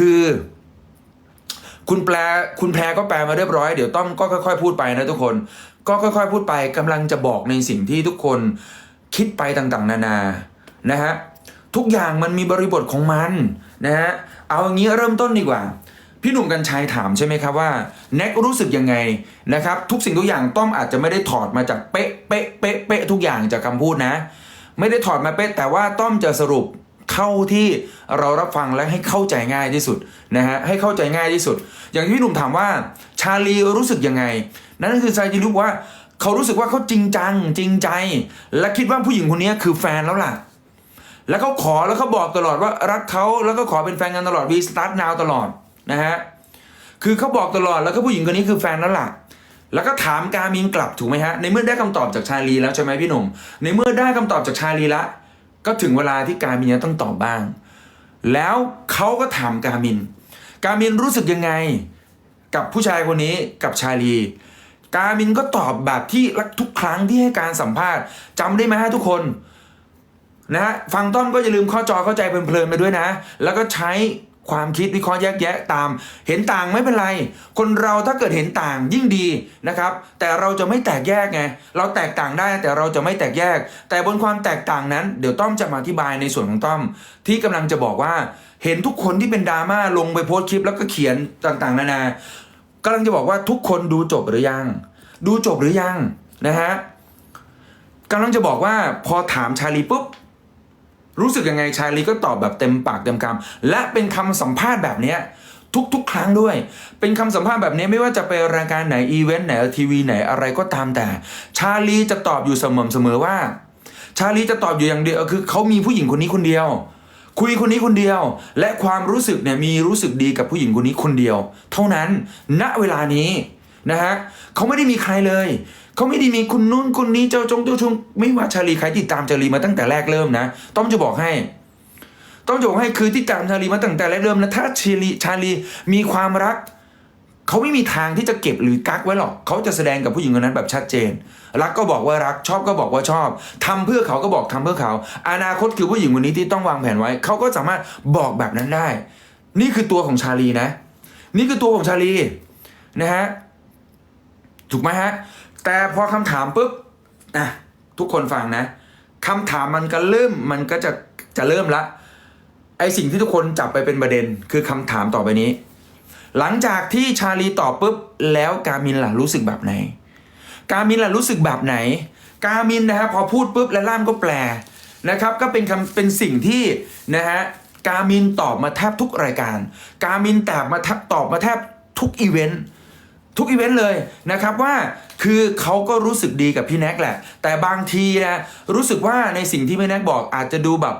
คือ คุณแปลคุณแพรก็แปลมาเรียบร้อยเดี๋ยวต้อมก็ค่อยๆ พูดไปนะทุกคน ก็ค่อย ๆ พูดไปกำลังจะบอกในสิ่งที่ทุกคนคิดไปต่างๆ นานานะฮะทุกอย่างมันมีบริบทของมันนะฮะเอาอย่างนี้เริ่มต้นดีกว่าพี่หนุ่มกัญชัยถามใช่ไหมครับว่าแน็กรู้สึกยังไงนะครับ ทุกสิ่งทุกอย่างต้อมอาจจะไม่ได้ถอดมาจากเป๊ะเป๊ะเป๊ะเป๊ะทุกอย่างจากคำพูดนะ ไม่ได้ถอดมาเป๊ะแต่ว่าต้อมจะสรุป เข้าที่เรารับฟังและให้เข้าใจง่ายที่สุดนะฮะให้เข้าใจง่ายที่สุด อย่างที่พี่หนุ่มถามว่าชาลีรู้สึกยังไง นั่นก็คือชาลีรู้ว่าเขารู้สึกว่าเขาจริงจังจริงใจ และคิดว่าผู้หญิงคนนี้คือแฟนแล้วล่ะ แล้วเขาขอแล้วเขาบอกตลอดว่ารักเขาแล้วก็ขอเป็นแฟนกันตลอดวีสตาร์ทนาวตลอดนะฮะคือเขาบอกตลอดแล้วก็ผู้หญิงคนนี้คือแฟนแล้วล่ะแล้วก็ถามกามินกลับถูกไหมฮะในเมื่อได้คำตอบจากชาลีแล้วใช่ไหมพี่หนุ่มในเมื่อได้คำตอบจากชาลีละ ก็ถึงเวลาที่การมินจะต้องตอบบ้าง แล้วเขาก็ถามการมิน การมินรู้สึกยังไง กับผู้ชายคนนี้กับชาลี การมินก็ตอบแบบที่ทุกครั้งที่ให้การสัมภาษณ์จำได้ไหมฮะทุกคนนะฮะฟังต้อมก็อย่าลืมข้อจอเข้าใจเพลินๆไปด้วยนะ แล้วก็ใช้ ความคิดวิเคราะห์แยกแยะตาม เห็นต่างไม่เป็นไร คนเราถ้าเกิดเห็นต่างยิ่งดีนะครับ แต่เราจะไม่แตกแยกไง เราแตกต่างได้แต่เราจะไม่แตกแยก แต่บนความแตกต่างนั้น เดี๋ยวต้อมจะมาอธิบายในส่วนของต้อม ที่กำลังจะบอกว่า เห็นทุกคนที่เป็นดราม่าลงไปโพสต์คลิปแล้วก็เขียนต่างๆ นานากำลังจะบอกว่าทุกคนดูจบหรือยัง ดูจบหรือยังนะฮะกำลังจะบอกว่าพอถามชาลีปุ๊บ รู้สึกยังไงชาลีก็ตอบแบบเต็มปากเต็มคำและเป็นคำสัมภาษณ์แบบเนี้ยทุกๆ ครั้งด้วย เป็นคำสัมภาษณ์แบบนี้ไม่ว่าจะไปรายการไหนอีเวนต์ไหนทีวีไหนอะไรก็ตามแต่ ชาลีจะตอบอยู่เสมอเสมอว่า ชาลีจะตอบอยู่อย่างเดียวคือเขามีผู้หญิงคนนี้คนเดียว คุยคนนี้คนเดียว และความรู้สึกเนี่ยมีรู้สึกดีกับผู้หญิงคนนี้คนเดียว เท่านั้นณเวลานี้ นะฮะเขาไม่ได้มีใครเลย เขาไม่ได้มีคุณนู้นคนนี้เจ้าจงเจ้าชงไม่ว่าชาลีใครติดตามชาลีมาตั้งแต่แรกเริ่มนะ ต้องจะบอกให้ ต้องจะบอกให้คือที่ตามชาลีมาตั้งแต่แรกเริ่มนะถ้าชาลีชาลีมีความรักเขาไม่มีทางที่จะเก็บหรือกักไว้หรอกเขาจะแสดงกับผู้หญิงคนนั้นแบบชัดเจน รักก็บอกว่ารักชอบก็บอกว่าชอบทำเพื่อเขาก็บอกทำเพื่อเขา อนาคตคือผู้หญิงคนนี้ที่ต้องวางแผนไว้เขาก็สามารถบอกแบบนั้นได้ นี่คือตัวของชาลีนะ นี่คือตัวของชาลีนะฮะ ถูกไหมฮะ แต่พอคำถามปุ๊บนะทุกคนฟังนะคำถามมันก็เริ่มมันก็จะจะเริ่มละไอสิ่งที่ทุกคนจับไปเป็นประเด็นคือคำถามต่อไปนี้ หลังจากที่ชาลีตอบปุ๊บแล้วกามินล่ะรู้สึกแบบไหน กามินล่ะรู้สึกแบบไหน กามินนะฮะพอพูดปุ๊บแล้วล่ามก็แปลนะครับก็เป็นคำเป็นสิ่งที่นะฮะกามินตอบมาแทบทุกรายการ กามินตอบมาแทบตอบมาแทบทุกอีเวนต์ ทุกอีเวนต์เลยนะครับว่าคือเขาก็รู้สึกดีกับพี่แน็กแหละ แต่บางทีนะรู้สึกว่าในสิ่งที่พี่แน็กบอกอาจจะดูแบบ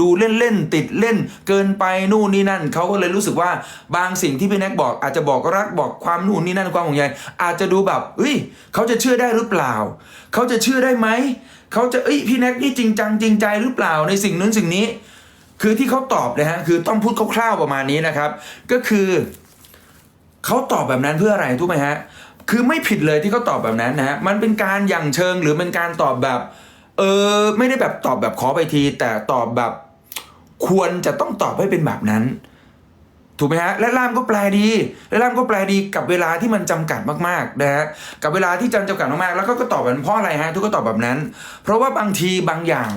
ดูเล่นเล่นๆติดเล่นเกินไปนู่นนี่นั่นเขาก็เลยรู้สึกว่าบางสิ่งที่พี่แน็กบอกอาจจะบอกรักบอกความนู่นนี่นั่นความห่วงใยอาจจะดูแบบเอ้ยเขาจะเชื่อได้หรือเปล่าเขาจะเชื่อได้ไหมเขาจะเอ้ยพี่แน็กนี่จริงจังจริงใจหรือเปล่าในสิ่งนั้นสิ่งนี้ คือที่เขาตอบนะฮะคือต้องพูดคร่าวๆประมาณนี้นะครับ ก็คือ เขาตอบแบบนั้นเพื่ออะไรทุกไหมฮะ คือไม่ผิดเลยที่เขาตอบแบบนั้นนะฮะ มันเป็นการอย่างเชิงหรือเป็นการตอบแบบ เออไม่ได้แบบตอบแบบขอไปที แต่ตอบแบบควรจะต้องตอบให้เป็นแบบนั้น ถูกไหมฮะ และล่ามก็แปลดี และล่ามก็แปลดีกับเวลาที่มันจำกัดมากๆนะฮะ กับเวลาที่จำจำกัดมากๆ แล้วก็ก็ตอบแบบนั้นเพราะอะไรฮะ ทุกก็ตอบแบบนั้น เพราะว่าบางทีบางอย่าง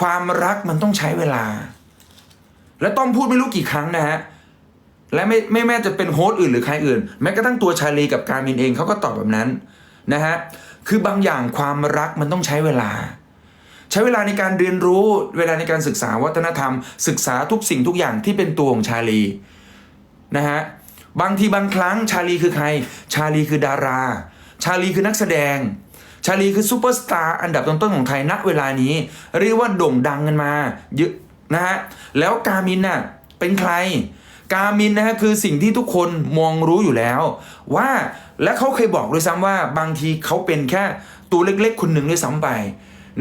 ความรักมันต้องใช้เวลา และต้องพูดไม่รู้กี่ครั้งนะฮะ และไม่ไม่แม้จะเป็นโฮสต์อื่นหรือใครอื่น แม้กระทั่งตัวชาลีกับการมินเองเขาก็ตอบแบบนั้นนะฮะคือบางอย่างความรักมันต้องใช้เวลา ใช้เวลาในการเรียนรู้เวลาในการศึกษาวัฒนธรรม ศึกษาทุกสิ่งทุกอย่างที่เป็นตัวของชาลีนะฮะบางทีบางครั้งชาลีคือใคร ชาลีคือดารา ชาลีคือนักแสดง ชาลีคือซูเปอร์สตาร์อันดับต้นๆของไทยณเวลานี้ เรียกว่าโด่งดังกันมาเยอะนะฮะแล้วกามินน่ะเป็นใคร กามินนะฮะคือสิ่งที่ทุกคนมองรู้อยู่แล้ว ว่าและเขาเคยบอกด้วยซ้ำว่าบางทีเขาเป็นแค่ตัวเล็กๆ คนหนึ่งด้วยซ้ำไป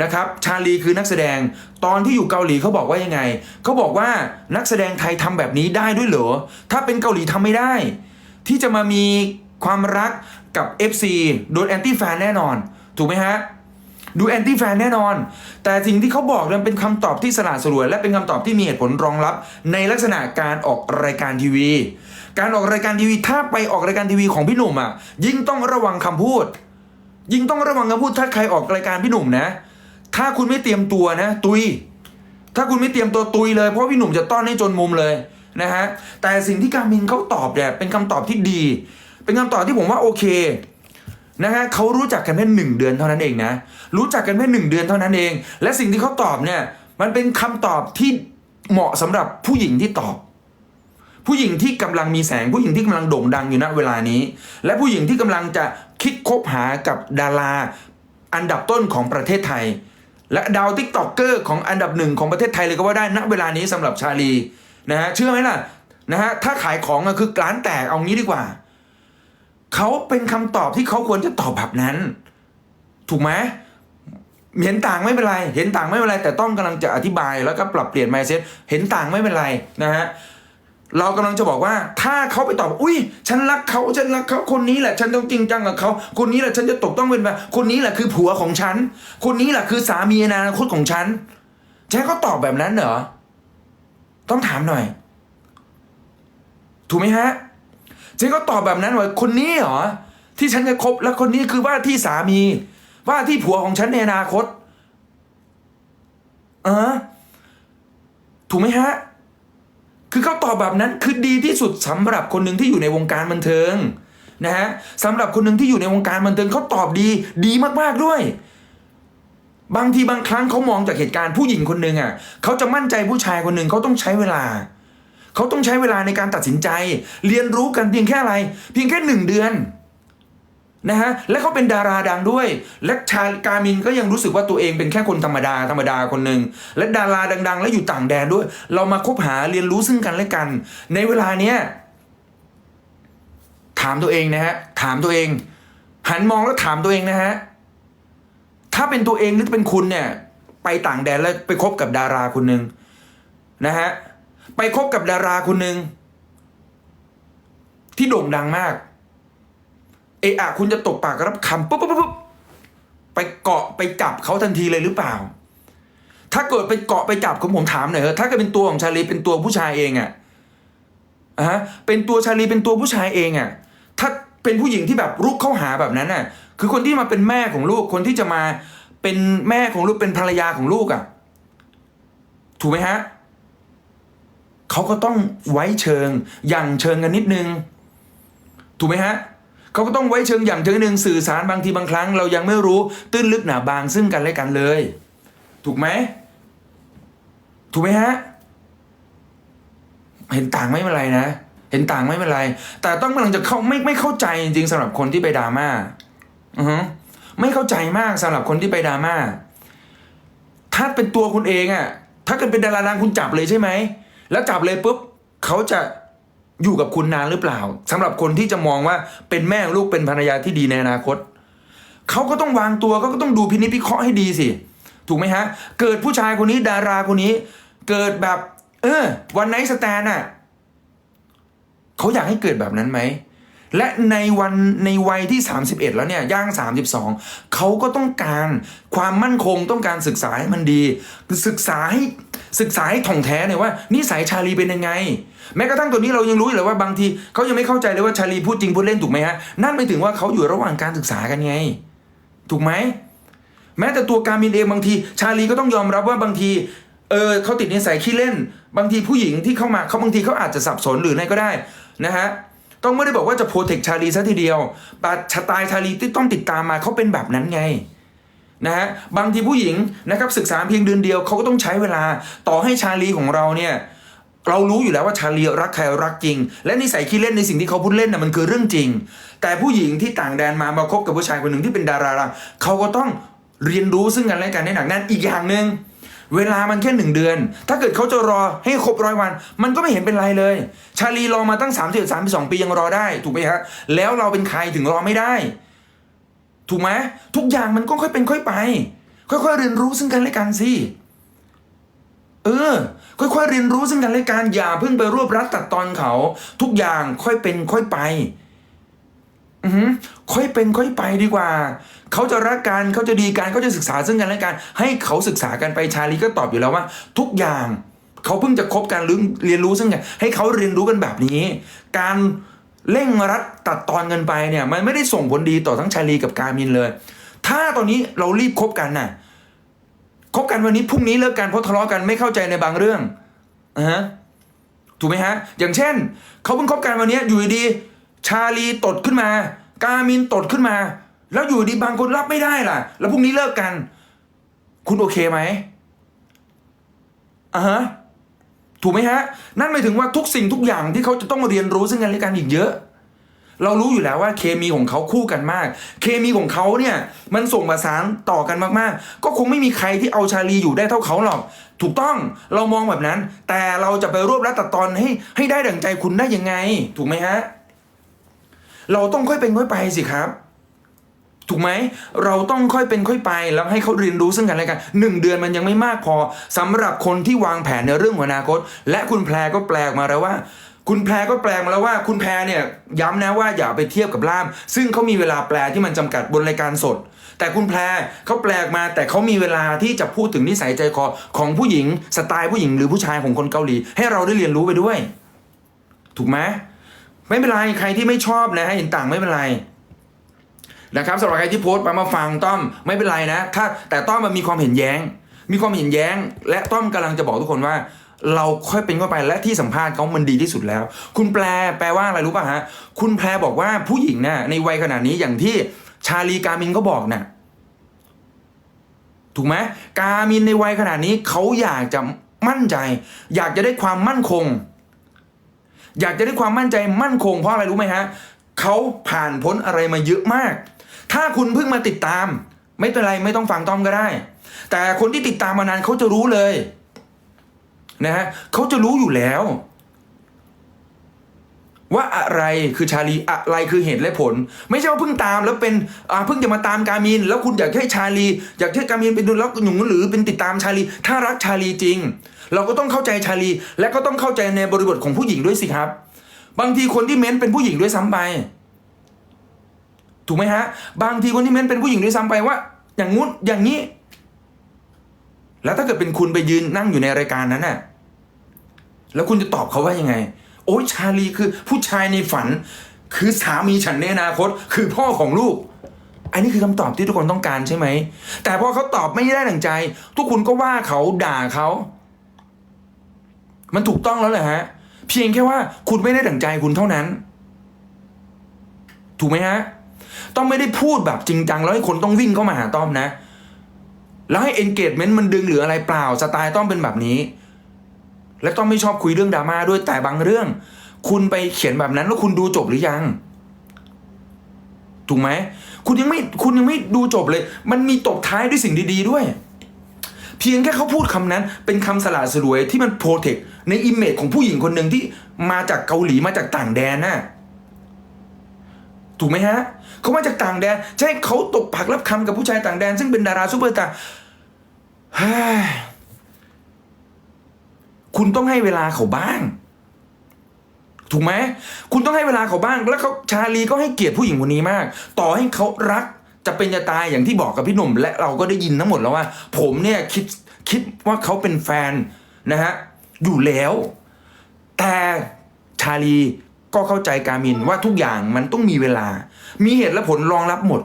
นะครับชาลีคือนักแสดงตอนที่อยู่เกาหลีเขาบอกว่ายังไงเขาบอกว่านักแสดงไทยทำแบบนี้ได้ด้วยเหรอถ้าเป็นเกาหลีทำไม่ได้ ที่จะมามีความรักกับ FC โดนแอนตี้แฟนแน่นอน ถูกไหมฮะ ดูแอนตี้แฟนแน่นอน แต่สิ่งที่เขาบอกเนี่ยเป็นคำตอบที่สละสลวย และเป็นคำตอบที่มีเหตุผลรองรับ ในลักษณะการออกรายการทีวี การออกรายการทีวีถ้าไปออกรายการทีวีของพี่หนุ่มอะยิ่งต้องระวังคำพูด ยิ่งต้องระวังคำพูดถ้าใครออกรายการพี่หนุ่มนะ ถ้าคุณไม่เตรียมตัวนะ ตุย ถ้าคุณไม่เตรียมตัวตุยเลยเพราะพี่หนุ่มจะต้อนให้จนมุมเลยนะฮะแต่สิ่งที่การมินเขาตอบเนี่ยเป็นคำตอบที่ดี เป็นคำตอบที่ผมว่าโอเค นะฮะเขารู้จักกันแค่หนึ่งเดือนเท่านั้นเองนะ รู้จักกันแค่หนึ่งเดือนเท่านั้นเอง และสิ่งที่เขาตอบเนี่ย มันเป็นคำตอบที่เหมาะสำหรับผู้หญิงที่ตอบ ผู้หญิงที่กำลังมีแสง ผู้หญิงที่กำลังโด่งดังอยู่ณเวลานี้ และผู้หญิงที่กำลังจะคิดคบหากับดาราอันดับต้นของประเทศไทย และดาวติ๊กต็อกเกอร์ของอันดับหนึ่งของประเทศไทยเลยก็ว่าได้ณเวลานี้สำหรับชาลีนะฮะเชื่อไหมล่ะนะฮะถ้าขายของอะคือร้านแตกเอางี้ดีกว่า เขาเป็นคำตอบที่เขาควรจะตอบแบบนั้น ถูกไหมเห็นต่างไม่เป็นไร เห็นต่างไม่เป็นไร แต่ต้องกำลังจะอธิบายแล้วก็ปรับเปลี่ยน mindset เห็นต่างไม่เป็นไรนะฮะเรากำลังจะบอกว่า ถ้าเขาไปตอบ อุ้ยฉันรักเขาฉันรักเขาคนนี้แหละ ฉันต้องจริงจังกับเขาคนนี้แหละฉันจะตกต้องเป็นแบบคนนี้แหละคือผัวของฉัน คนนี้แหละคือสามีอนาคตของฉันจะให้เขาตอบแบบนั้นเหรอต้องถามหน่อย ถูกไหมฮะ จะให้เขาตอบแบบนั้นว่าคนนี้เหรอที่ฉันจะคบแล้วคนนี้คือว่าที่สามี ว่าที่ผัวของฉันในอนาคตเออถูกไหมฮะ คือเขาตอบแบบนั้นคือดีที่สุดสำหรับคนหนึ่งที่อยู่ในวงการบันเทิงนะฮะสำหรับคนหนึ่งที่อยู่ในวงการบันเทิงเขาตอบดี ดีมากๆด้วย บางทีบางครั้งเขามองจากเหตุการณ์ผู้หญิงคนหนึ่งอะเขาจะมั่นใจผู้ชายคนหนึ่งเขาต้องใช้เวลา เขาต้องใช้เวลาในการตัดสินใจ เรียนรู้กันเพียงแค่อะไร เพียงแค่หนึ่งเดือนนะฮะและเขาเป็นดาราดังด้วย และชากามินก็ยังรู้สึกว่าตัวเองเป็นแค่คนธรรมดาธรรมดาคนหนึ่งและดาราดัง ๆ และอยู่ต่างแดนด้วย เรามาคบหาเรียนรู้ซึ่งกันและกัน ในเวลาเนี้ยถามตัวเองนะฮะถามตัวเอง หันมองแล้วถามตัวเองนะฮะถ้าเป็นตัวเองหรือเป็นคุณเนี่ย ไปต่างแดนแล้วไปคบกับดาราคนหนึ่งนะฮะ ไปคบกับดาราคนหนึ่งที่โด่งดังมาก เอะอะคุณจะตกปากรับคำปุ๊บปุ๊บปุ๊บไปเกาะไปจับเขาทันทีเลยหรือเปล่า ถ้าเกิดไปเกาะไปจับผมผมถามหน่อยเถอะถ้าเกิดเป็นตัวของชาลีเป็นตัวผู้ชายเองอะอะฮะเป็นตัวชาลีเป็นตัวผู้ชายเองอะถ้าเป็นผู้หญิงที่แบบรุกเข้าหาแบบนั้นน่ะ คือคนที่มาเป็นแม่ของลูกคนที่จะมาเป็นแม่ของลูกเป็นภรรยาของลูกอะถูกไหมฮะ เขาก็ต้องไว้เชิงอย่างเชิงกันนิดนึง ถูกไหมฮะเขาก็ต้องไว้เชิงอย่างเชิงหนึ่งสื่อสารบางทีบางครั้ง เรายังไม่รู้ตื้นลึกหนาบางซึ่งกันและกันเลย ถูกไหมถูกไหมฮะเห็นต่างไม่เป็นไรนะ เห็นต่างไม่เป็นไร แต่ต้องกำลังจะเข้าไม่ไม่เข้าใจจริงๆสำหรับคนที่ไปดราม่าอือฮึไม่เข้าใจมากสำหรับคนที่ไปดราม่าถ้าเป็นตัวคุณเองอะถ้าเกิดเป็นดาราดังคุณจับเลยใช่ไหม แล้วจับเลยปุ๊บเขาจะอยู่กับคุณนานหรือเปล่าสำหรับคนที่จะมองว่าเป็นแม่ลูกเป็นภรรยาที่ดีในอนาคตเขาก็ต้องวางตัวเขาก็ต้องดูพินิจพิเคราะห์ให้ดีสิ ถูกไหมฮะ เกิดผู้ชายคนนี้ดาราคนนี้ เกิดแบบ เออ วันไนสแตนอะเขาอยากให้เกิดแบบนั้นไหมและในวันในวัยที่ 31 แล้วเนี่ยย่าง 32 เขาก็ต้องการความมั่นคงต้องการศึกษาให้มันดี ศึกษาให้ ศึกษาให้ถ่องแท้หน่อยว่านิสัยชาลีเป็นยังไง แม้กระทั่งตัวนี้เรายังรู้เลยว่าบางทีเขายังไม่เข้าใจเลยว่าชาลีพูดจริงพูดเล่นถูกไหมฮะนั่นไม่ถึงว่าเขาอยู่ระหว่างการศึกษากันไง ถูกไหมแม้แต่ตัวการมินเองบางที ชาลีก็ต้องยอมรับว่าบางทีเออเขาติดนิสัยขี้เล่น บางทีผู้หญิงที่เข้ามาเขาบางทีเขาอาจจะสับสนหรืออะไรก็ได้นะฮะต้องไม่ได้บอกว่าจะโปรเทคชาลีซะทีเดียวแต่ชะตายชาลีที่ต้องติดตามมาเขาเป็นแบบนั้นไง นะฮะบางทีผู้หญิงนะครับศึกษาเพียงเดือนเดียวเขาก็ต้องใช้เวลาต่อให้ชาลีของเราเนี่ยเรารู้อยู่แล้วว่าชาลีรักใครรักจริง และนิสัยขี้เล่นในสิ่งที่เขาพูดเล่นน่ะมันคือเรื่องจริง แต่ผู้หญิงที่ต่างแดนมามาคบกับผู้ชายคนหนึ่งที่เป็นดาราเขาก็ต้องเรียนรู้ซึ่งกันและกันในหนักแน่นอีกอย่างหนึ่งเวลามันแค่หนึ่งเดือน ถ้าเกิดเขาจะรอให้ครบร้อยวัน มันก็ไม่เห็นเป็นไรเลย ชาลีรอมาตั้ง3ามสิบสามสองปียังรอได้ ถูกไหมฮะแล้วเราเป็นใครถึงรอไม่ได้ ถูกไหมทุกอย่างมันก็ค่อยเป็นค่อยไป ค่อยๆเรียนรู้ซึ่งกันและกันสิเออ ค่อยๆเรียนรู้ซึ่งกันและกันอย่าเพิ่งไปรวบรัดตัดตอนเขา ทุกอย่างค่อยเป็นค่อยไป อือค่อยเป็นค่อยไปดีกว่า เขาจะรักกันเขาจะดีกันเขาจะศึกษาซึ่งกันและกันให้เขาศึกษากันไปชาลีก็ตอบอยู่แล้วว่า ทุกอย่างเขาเพิ่งจะคบกันหรือเรียนรู้ซึ่งกันให้เขาเรียนรู้กันแบบนี้ การ เร่งรัดตัดตอนกันไปเนี่ยมันไม่ได้ส่งผลดีต่อทั้งชาลีกับการมินเลย ถ้าตอนนี้เรารีบคบกันน่ะคบกันวันนี้พรุ่งนี้เลิกกันเพราะทะเลาะกันไม่เข้าใจในบางเรื่องอ่าฮะถูกไหมฮะ อย่างเช่นเขาเพิ่งคบกันวันนี้อยู่ดีชาลีตดขึ้นมา กามินตดขึ้นมา แล้วอยู่ดีบางคนรับไม่ได้ล่ะ แล้วพรุ่งนี้เลิกกัน คุณโอเคไหมอ่าฮะ ถูกไหมฮะ นั่นหมายถึงว่าทุกสิ่งทุกอย่างที่เขาจะต้องมาเรียนรู้ซึ่งกันและกันอีกเยอะ เรารู้อยู่แล้วว่าเคมีของเขาคู่กันมาก เคมีของเขาเนี่ยมันส่งประสานต่อกันมากๆ ก็คงไม่มีใครที่เอาชาลีอยู่ได้เท่าเขาหรอก ถูกต้องเรามองแบบนั้น แต่เราจะไปรวบรัดตัดตอนให้ให้ได้ดั่งใจคุณได้ยังไง ถูกไหมฮะ เราต้องค่อยเป็นค่อยไปสิครับ ถูกไหมเราต้องค่อยเป็นค่อยไปแล้วให้เขาเรียนรู้ซึ่งกันและกันหนึ่งเดือนมันยังไม่มากพอสำหรับคนที่วางแผนในเรื่องของอนาคต และคุณแพรก็แปลออกมาแล้วว่าคุณแพรก็แปลมาแล้วว่าคุณแพรเนี่ยย้ำนะว่าอย่าไปเทียบกับล่าม ซึ่งเขามีเวลาแปลที่มันจำกัดบนรายการสด แต่คุณแพรเขาแปลออกมาแต่เขามีเวลาที่จะพูดถึงนิสัยใจคอของผู้หญิงสไตล์ผู้หญิงหรือผู้ชายของคนเกาหลี ให้เราได้เรียนรู้ไปด้วย ถูกไหมไม่เป็นไรใครที่ไม่ชอบนะเห็นต่างไม่เป็นไร นะครับสำหรับใครที่โพสต์มามาฟังต้อมไม่เป็นไรนะ ถ้าแต่ต้อมมันมีความเห็นแย้ง มีความเห็นแย้ง และต้อมกำลังจะบอกทุกคนว่า เราค่อยเป็นค่อยไปและที่สัมภาษณ์เขามันดีที่สุดแล้ว คุณแปลแปลว่าอะไรรู้ป่ะฮะคุณแปลบอกว่าผู้หญิงน่ะในวัยขนาดนี้อย่างที่ชาลีกามินก็บอกน่ะถูกไหมกามินในวัยขนาดนี้เขาอยากจะมั่นใจ อยากจะได้ความมั่นคง อยากจะได้ความมั่นใจมั่นคงเพราะอะไรรู้ไหมฮะ เขาผ่านพ้นอะไรมาเยอะมาก ถ้าคุณเพิ่งมาติดตาม ไม่เป็นไรไม่ต้องฟังต้อมก็ได้ แต่คนที่ติดตามมานานเขาจะรู้เลยนะฮะเขาจะรู้อยู่แล้ว ว่าอะไรคือชาลีอะไรคือเหตุและผล ไม่ใช่ว่าเพิ่งตามแล้วเป็นอ่าเพิ่งจะมาตามกามิน แล้วคุณอยากให้ชาลี อยากให้กามินเป็นดูแล้วหนุ่งหรือเป็นติดตามชาลี ถ้ารักชาลีจริง เราก็ต้องเข้าใจชาลี และก็ต้องเข้าใจในบริบทของผู้หญิงด้วยสิครับ บางทีคนที่เม้นเป็นผู้หญิงด้วยซ้ำไป ถูกไหมฮะ บางทีคนที่เม้นเป็นผู้หญิงด้วยซ้ำไปว่า อย่างงู้นอย่างนี้ แล้วถ้าเกิดเป็นคุณไปยืนนั่งอยู่ในรายการนั้นน่ะ แล้วคุณจะตอบเขาว่ายังไง โอ้ยชาลีคือผู้ชายในฝัน คือสามีฉันในอนาคต คือพ่อของลูก อันนี้คือคำตอบที่ทุกคนต้องการใช่ไหม แต่พอเขาตอบไม่ได้ดั่งใจ ทุกคนก็ว่าเขาด่าเขา มันถูกต้องแล้วแหละฮะ เพียงแค่ว่าคุณไม่ได้ดั่งใจคุณเท่านั้น ถูกไหมฮะ ต้องไม่ได้พูดแบบจริงจังแล้วให้คนต้องวิ่งเข้ามาหาต้อมนะ แล้วให้ engagement มันดึงหรืออะไรเปล่าสไตล์ต้อมเป็นแบบนี้ และต้อมไม่ชอบคุยเรื่องดราม่าด้วยแต่บางเรื่อง คุณไปเขียนแบบนั้นแล้วคุณดูจบหรือยัง ถูกไหมคุณยังไม่คุณยังไม่ดูจบเลย มันมีตบท้ายด้วยสิ่งดี ๆ ด้วย เพียงแค่เขาพูดคำนั้น เป็นคำสละสลวยที่มันโปรเทคในอิมเมจของผู้หญิงคนหนึ่งที่มาจากเกาหลีมาจากต่างแดนน่ะถูกไหมฮะเขามาจากต่างแดนใช่เขาตกผักรับคำกับผู้ชายต่างแดน ซึ่งเป็นดาราซูเปอร์สตาร์คุณต้องให้เวลาเขาบ้าง ถูกไหม คุณต้องให้เวลาเขาบ้าง แล้วเขาชาลีก็ให้เกียรติผู้หญิงคนนี้มาก ต่อให้เขารัก จะเป็นจะตายอย่างที่บอกกับพี่หนุ่ม และเราก็ได้ยินทั้งหมดแล้วว่า ผมเนี่ยคิดคิดว่าเขาเป็นแฟนนะฮะอยู่แล้ว แต่ชาลีก็เข้าใจกามินว่าทุกอย่างมันต้องมีเวลา มีเหตุและผลรองรับหมด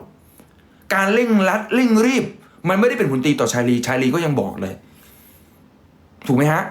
การเร่งรัดเร่งรีบ มันไม่ได้เป็นผลดีต่อชาลีชาลีก็ยังบอกเลย ถูกไหมฮะ